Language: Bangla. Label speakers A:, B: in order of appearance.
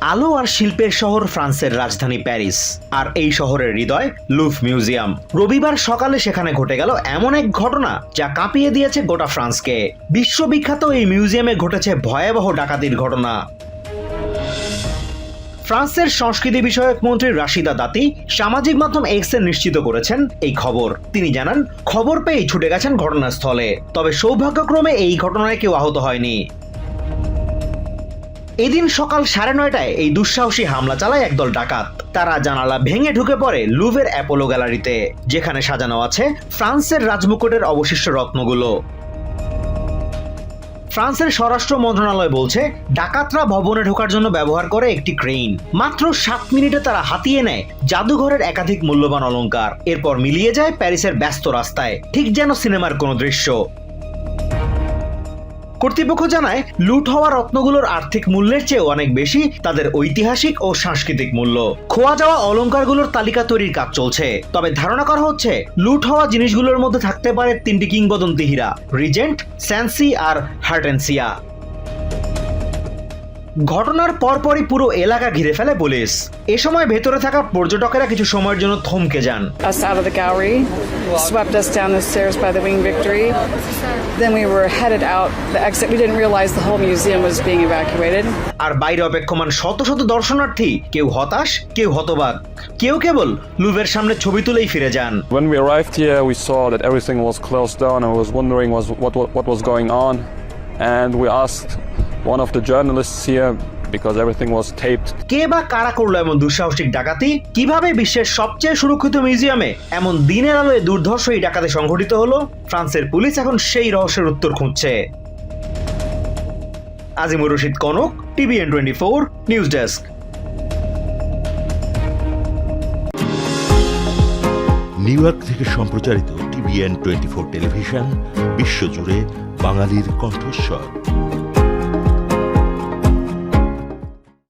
A: আলো আর শিল্পের শহর ফ্রান্সের রাজধানী প্যারিস। আর এই শহরের হৃদয় লুভ মিউজিয়াম। রবিবার সকালে সেখানে ঘটে গেল এমন এক ঘটনা যা কাঁপিয়ে দিয়েছে গোটা ফ্রান্সকে। বিশ্ববিখ্যাত এই মিউজিয়ামে ঘটেছে ভয়াবহ ডাকাতির ঘটনা। ফ্রান্সের সংস্কৃতি বিষয়ক মন্ত্রী রাশিদা দাতি সামাজিক মাধ্যম এক্সে নিশ্চিত করেছেন এই খবর। তিনি জানান, খবর পেয়েই ছুটে গেছেন ঘটনাস্থলে। তবে সৌভাগ্যক্রমে এই ঘটনায় কেউ আহত হয়নি। এদিন সকাল সাড়ে নয়টায় এই দুঃসাহসী হামলা চালায় একদল ডাকাত। তারা জানালা ভেঙে ঢুকে পড়ে লুভের অ্যাপোলো গ্যালারিতে, যেখানে সাজানো আছে ফ্রান্সের রাজমুকুটের অবশিষ্ট রত্নগুলো। ফ্রান্সের স্বরাষ্ট্র মন্ত্রণালয় বলছে, ডাকাতরা ভবনে ঢোকার জন্য ব্যবহার করে একটি ক্রেইন। মাত্র সাত মিনিটে তারা হাতিয়ে নেয় জাদুঘরের একাধিক মূল্যবান অলংকার। এরপর মিলিয়ে যায় প্যারিসের ব্যস্ত রাস্তায়। ঠিক যেন সিনেমার কোনো দৃশ্য। কর্তৃপক্ষ জানায়, লুট হওয়া রত্নগুলোর আর্থিক মূল্যের চেয়ে অনেক বেশি তাদের ঐতিহাসিক ও সাংস্কৃতিক মূল্য। খোয়া যাওয়া অলঙ্কারগুলোর তালিকা তৈরির কাজ চলছে। তবে ধারণা করা হচ্ছে, লুট হওয়া জিনিসগুলোর মধ্যে থাকতে পারে তিনটি কিংবদন্তি হীরা, রিজেন্ট, স্যান্সি আর হার্টেন্সিয়া। ঘটনার পরপরই পুরো এলাকা ঘিরে ফেলে পুলিশ। এ সময় ভেতরে থাকা পর্যটকেরা কিছু সময়ের জন্য থমকে যান। আর বাইরে অপেক্ষমান শত শত দর্শনার্থী কেউ হতাশ কেউ হতবাক। কেউ কেবল লুভের সামনে ছবি তুলেই ফিরে যান।
B: When we arrived here we saw that everything was closed down what, was going on. And we asked one of the journalists here because everything was taped.
A: কে বা কারা করল এমন দুঃসাহসিক ডাকাতি? কীভাবে বিশ্বের সবচেয়ে সুরক্ষিত মিউজিয়ামে এমন দিনের আলোয় দুর্ধর্ষ এই ডাকাতি সংঘটিত হলো? ফ্রান্সের পুলিশ এখন সেই রহস্যের উত্তর খুঁজছে। Azimur Rashid Konok TVN twenty four news desk.
C: New York থেকে সম্প্রচারিত টিভিএন টোয়েন্টি ফোর টেলিভিশন বিশ্বজুড়ে বাঙালির কণ্ঠস্বর।